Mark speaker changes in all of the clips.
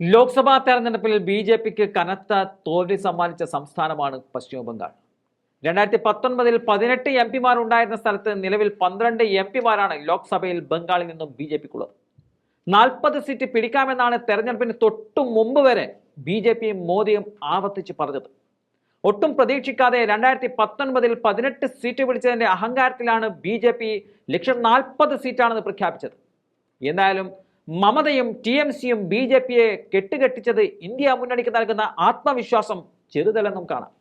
Speaker 1: ലോക്സഭാ തെരഞ്ഞെടുപ്പിൽ B J പിക്ക് കനത്ത തോൽവി സമ്മാനിച്ച സംസ്ഥാനമാണ് പശ്ചിമ ബംഗാൾ രണ്ടായിരത്തി പത്തൊൻപതിൽ പതിനെട്ട് എം പിമാർ ഉണ്ടായിരുന്ന സ്ഥലത്ത് നിലവിൽ പന്ത്രണ്ട് എം പിമാരാണ് ലോക്സഭയിൽ ബംഗാളിൽ നിന്നും ബി ജെ പിക്കുള്ളത്. നാൽപ്പത് സീറ്റ് പിടിക്കാമെന്നാണ് തെരഞ്ഞെടുപ്പിന് തൊട്ടു മുമ്പ് വരെ ബി ജെ പിയും മോദിയും ആവർത്തിച്ച് പറഞ്ഞത്. ഒട്ടും പ്രതീക്ഷിക്കാതെ രണ്ടായിരത്തി പത്തൊൻപതിൽ പതിനെട്ട് സീറ്റ് പിടിച്ചതിന്റെ അഹങ്കാരത്തിലാണ് ബി ജെ പി ലക്ഷ്യം നാൽപ്പത് സീറ്റാണെന്ന് പ്രഖ്യാപിച്ചത്. എന്തായാലും മമതയും ടി എം സിയും ബി ജെ പിയെ കെട്ടുകെട്ടിച്ചത് ഇന്ത്യ മുന്നണിക്ക് നൽകുന്ന ആത്മവിശ്വാസം ചെറുതല്ലെന്നും കാണാം.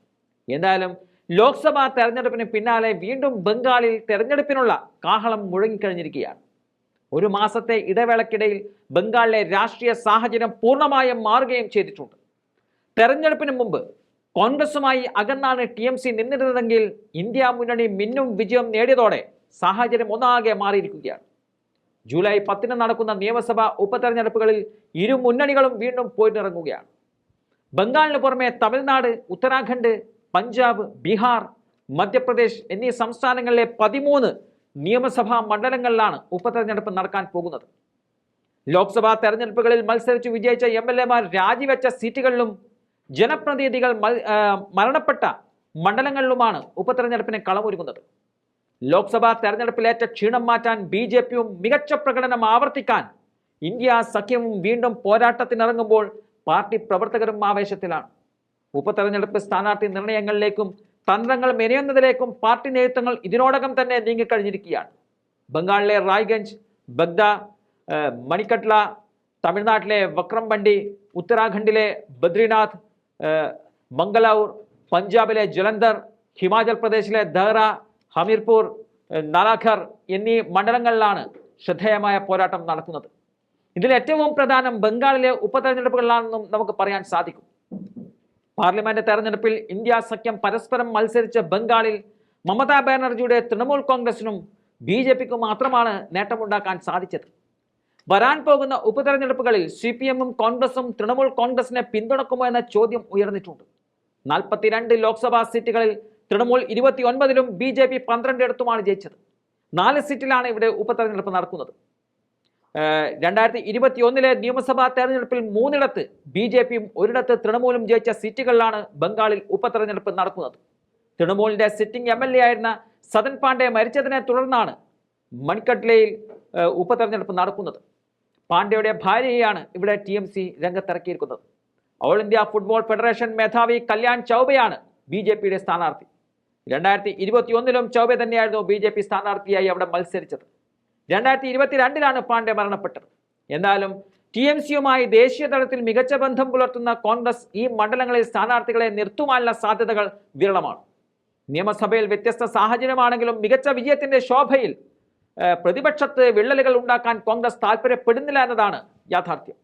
Speaker 1: എന്തായാലും ലോക്സഭാ തെരഞ്ഞെടുപ്പിന് പിന്നാലെ വീണ്ടും ബംഗാളിൽ തെരഞ്ഞെടുപ്പിനുള്ള കാഹളം മുഴങ്ങിക്കഴിഞ്ഞിരിക്കുകയാണ്. ഒരു മാസത്തെ ഇടവേളക്കിടയിൽ ബംഗാളിലെ രാഷ്ട്രീയ സാഹചര്യം പൂർണമായും മാറുകയും ചെയ്തിട്ടുണ്ട്. തെരഞ്ഞെടുപ്പിന് മുമ്പ് കോൺഗ്രസുമായി അകന്നാണ് ടി എം സി നിന്നിരുന്നതെങ്കിൽ ഇന്ത്യ മുന്നണി മിന്നും വിജയം നേടിയതോടെ സാഹചര്യം ഒന്നാകെ മാറിയിരിക്കുകയാണ്. ജൂലൈ പത്തിന് നടക്കുന്ന നിയമസഭാ ഉപതെരഞ്ഞെടുപ്പുകളിൽ ഇരു മുന്നണികളും വീണ്ടും പോയിട്ടിറങ്ങുകയാണ്. ബംഗാളിന് പുറമെ തമിഴ്നാട് ഉത്തരാഖണ്ഡ് പഞ്ചാബ് ബീഹാർ മധ്യപ്രദേശ് എന്നീ സംസ്ഥാനങ്ങളിലെ പതിമൂന്ന് നിയമസഭാ മണ്ഡലങ്ങളിലാണ് ഉപതെരഞ്ഞെടുപ്പ് നടക്കാൻ പോകുന്നത്. ലോക്സഭാ തെരഞ്ഞെടുപ്പുകളിൽ മത്സരിച്ച് വിജയിച്ച എം എൽ എമാർ രാജിവെച്ച സീറ്റുകളിലും ജനപ്രതിനിധികൾ മരണപ്പെട്ട മണ്ഡലങ്ങളിലുമാണ് ഉപതെരഞ്ഞെടുപ്പിന് കളമൊരുങ്ങുന്നത്. ലോക്സഭാ തെരഞ്ഞെടുപ്പിലേറ്റ ക്ഷീണം മാറ്റാൻ ബി ജെ പിയും മികച്ച പ്രകടനം ആവർത്തിക്കാൻ ഇന്ത്യ സഖ്യവും വീണ്ടും പോരാട്ടത്തിനിറങ്ങുമ്പോൾ പാർട്ടി പ്രവർത്തകരും ആവേശത്തിലാണ്. ഉപതെരഞ്ഞെടുപ്പ് സ്ഥാനാർത്ഥി നിർണയങ്ങളിലേക്കും തന്ത്രങ്ങൾ മെനയുന്നതിലേക്കും പാർട്ടി നേതൃത്വങ്ങൾ ഇതിനോടകം തന്നെ നീങ്ങിക്കഴിഞ്ഞിരിക്കുകയാണ്. ബംഗാളിലെ റായ്ഗഞ്ച് ബഗ്ദ മണിക്കട്ല തമിഴ്നാട്ടിലെ വക്രംബണ്ടി ഉത്തരാഖണ്ഡിലെ ബദ്രിനാഥ് മംഗലൂർ പഞ്ചാബിലെ ജലന്ധർ ഹിമാചൽ പ്രദേശിലെ ദഹ്റ ഹമീർപൂർ നാലാഖർ എന്നീ മണ്ഡലങ്ങളിലാണ് ശ്രദ്ധേയമായ പോരാട്ടം നടക്കുന്നത് ഇതിൽ ഏറ്റവും പ്രധാനം ബംഗാളിലെ ഉപതെരഞ്ഞെടുപ്പുകളിലാണെന്നും നമുക്ക് പറയാൻ സാധിക്കും. പാർലമെന്റ് തെരഞ്ഞെടുപ്പിൽ ഇന്ത്യ സഖ്യം പരസ്പരം മത്സരിച്ച ബംഗാളിൽ മമതാ ബാനർജിയുടെ തൃണമൂൽ കോൺഗ്രസിനും ബി ജെ പിക്കും മാത്രമാണ് നേട്ടമുണ്ടാക്കാൻ സാധിച്ചത്. വരാൻ പോകുന്ന ഉപതെരഞ്ഞെടുപ്പുകളിൽ സി പി എമ്മും കോൺഗ്രസും തൃണമൂൽ കോൺഗ്രസിനെ പിന്തുണക്കുമോ എന്ന ചോദ്യം ഉയർന്നിട്ടുണ്ട്. നാൽപ്പത്തിരണ്ട് ലോക്സഭാ സീറ്റുകളിൽ തൃണമൂൽ ഇരുപത്തി ഒൻപതിലും ബി ജെ പി പന്ത്രണ്ട് ഇടത്തുമാണ് ജയിച്ചത്. നാല് സീറ്റിലാണ് ഇവിടെ ഉപതെരഞ്ഞെടുപ്പ് നടക്കുന്നത്. രണ്ടായിരത്തി ഇരുപത്തി ഒന്നിലെ നിയമസഭാ തെരഞ്ഞെടുപ്പിൽ മൂന്നിടത്ത് ബി ജെ പിയും ഒരിടത്ത് തൃണമൂലും ജയിച്ച സീറ്റുകളിലാണ് ബംഗാളിൽ ഉപതെരഞ്ഞെടുപ്പ് നടക്കുന്നത്. തൃണമൂലിന്റെ സിറ്റിംഗ് എം എൽ എ ആയിരുന്ന സദൻ പാണ്ഡെ മരിച്ചതിനെ തുടർന്നാണ് മൺകട്ലയിൽ ഉപതെരഞ്ഞെടുപ്പ് നടക്കുന്നത്. പാണ്ഡെയുടെ ഭാര്യയാണ് ഇവിടെ ടി എം സി രംഗത്തിറക്കിയിരിക്കുന്നത്. ഓൾ ഇന്ത്യ ഫുട്ബോൾ ഫെഡറേഷൻ മേധാവി കല്യാൺ ചൗബയാണ് ബി ജെ പിയുടെ സ്ഥാനാർത്ഥി. രണ്ടായിരത്തി ഇരുപത്തി ഒന്നിലും ചൗബെ തന്നെയായിരുന്നു ബി ജെ പി സ്ഥാനാർത്ഥിയായി അവിടെ മത്സരിച്ചത്. രണ്ടായിരത്തി ഇരുപത്തിരണ്ടിലാണ് പാണ്ഡെ മരണപ്പെട്ടത്. എന്നാലും ടി എം സിയുമായി ദേശീയ തലത്തിൽ മികച്ച ബന്ധം പുലർത്തുന്ന കോൺഗ്രസ് ഈ മണ്ഡലങ്ങളിൽ സ്ഥാനാർത്ഥികളെ നിർത്തുവാനുള്ള സാധ്യതകൾ വിരളമാണ്. നിയമസഭയിൽ വ്യത്യസ്ത സാഹചര്യമാണെങ്കിലും മികച്ച വിജയത്തിന്റെ ശോഭയിൽ പ്രതിപക്ഷത്ത് വിള്ളലുകൾ ഉണ്ടാക്കാൻ കോൺഗ്രസ് താല്പര്യപ്പെടുന്നില്ല എന്നതാണ് യാഥാർത്ഥ്യം.